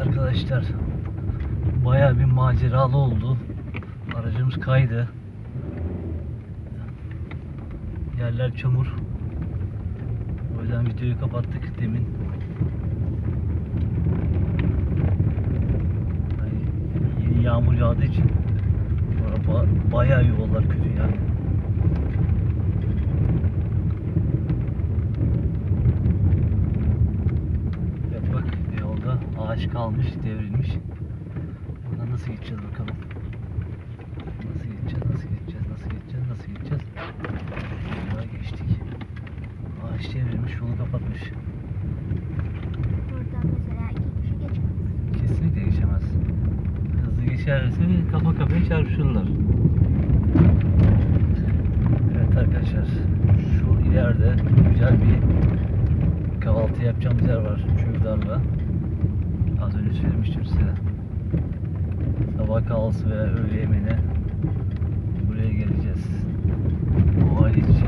arkadaşlar baya bir maceralı oldu. Aracımız kaydı. Yerler çamur. O yüzden videoyu kapattık demin. Yeni yağmur yağdığı için ba- bayağı yollar kötü yani. Evet bak yolda ağaç kalmış, devrilmiş. Buradan nasıl gideceğiz bakalım. Nasıl gideceğiz, nasıl gideceğiz, nasıl gideceğiz, nasıl gideceğiz. Şuraya geçtik. Ağaç devrilmiş, yolu kapatmış. Buradan mesela iki kişi. Kesinlikle geçemez. Hızlı geçerse kafa kafaya çarpışırlar. Evet arkadaşlar, şu ileride güzel bir kahvaltı yapacağımız yer var çocuklarla. Az önce söylemiştim size. Sabah kahvaltısı veya öğle yemeğine buraya geleceğiz. O aile içi.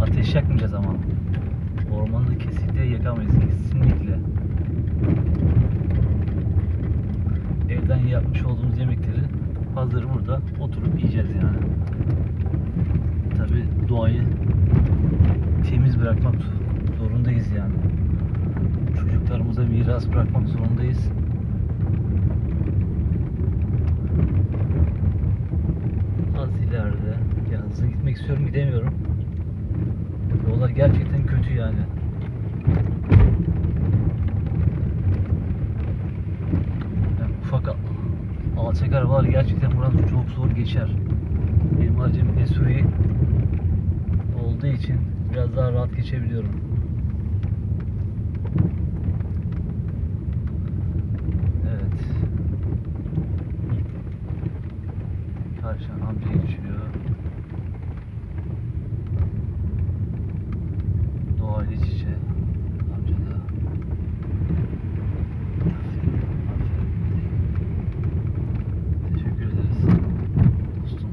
Ateş yakmayacağız ama. Ormanı kesinlikle yakamayız. Kesinlikle. Evden yapmış olduğumuz yemekleri hazır burada oturup yiyeceğiz yani. Tabi doğayı temiz bırakmak zorundayız yani. Çocuklarımıza miras bırakmak zorundayız. Az ileride. Ya hızlı gitmek istiyorum gidemiyorum. Yollar gerçekten kötü yani. Yani ufak al- alçak arabalar gerçekten buradan çok zor geçer. Benim aracım SUV olduğu için biraz daha rahat geçebiliyorum. Evet. Karşıdan amca geçiyor. Doğayla iç içe. Amca da. Aferin. Dostum.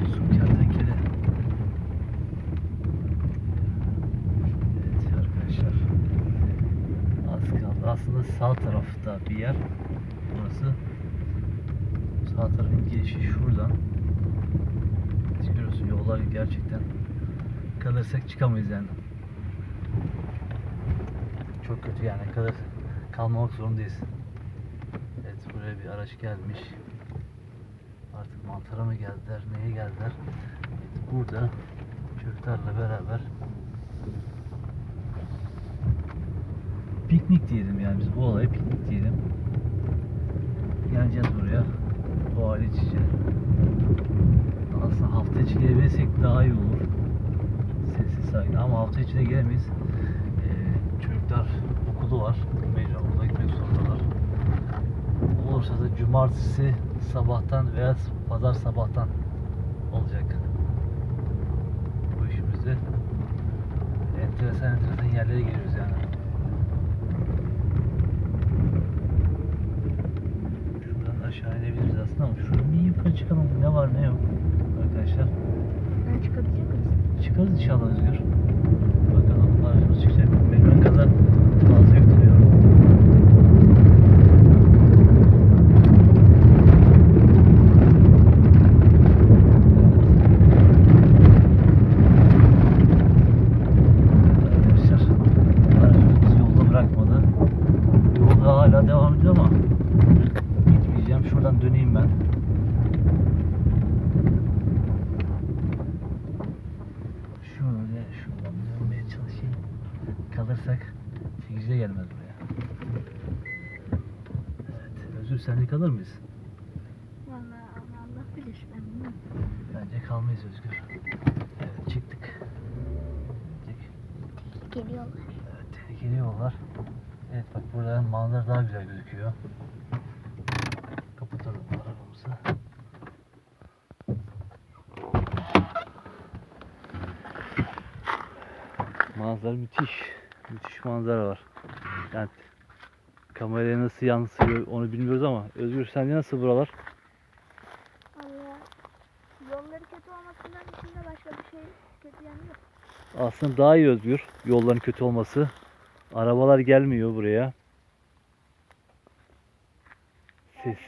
Dostum kertenkele. Evet arkadaşlar. Aslında sağ tarafta bir yer. Burası. Sağ tarafın girişi şuradan. Görüyorsun yollar gerçekten kalırsak çıkamayız yani. Çok kötü yani kalır kalmamak zorundayız. Evet buraya bir araç gelmiş. Artık mantara mı geldiler, neye geldiler? Evet, burada çocuklarla beraber piknik diyelim yani biz bu olaya piknik diyelim. Geleceğiz buraya. Doğayla iç içe. Aslında hafta içi gelebilirsek daha iyi olur. Sessiz sakin ama hafta içi de gelemeyiz. Ee, çocuklar okulu var. Mecbur okula gitmek zorundalar. Olursa da cumartesi sabahtan veya pazar sabahtan olacak. Bu işimizde enteresan enteresan yerlere giriyoruz yani. Şuradan aşağı inebiliriz aslında ama şuradan bir yukarı çıkalım. Ne var ne yok arkadaşlar. Ben çıkabilecek misin? Çıkarız inşallah Özgür. Bakalım aracımız çıkacak. mı? Benim Kalırsak çekiciye gelmez buraya. Evet. Özür sen de kalır mıyız? Vallahi Allah, Allah bilir ben bilmem. Bence kalmayız Özgür. Evet çıktık. Çıktık. Geliyorlar. Evet tehlikeli yollar. Evet bak buradan manzara daha güzel gözüküyor. Kapatalım arabamızı. Manzara müthiş. Müthiş manzara var. Yani kameraya nasıl yansıyor onu bilmiyoruz ama Özgür sence nasıl buralar? Allah. Yolları kötü olmasından dışında başka bir şey kötü yanı yok. Aslında daha iyi Özgür. Yolların kötü olması. Arabalar gelmiyor buraya. Ses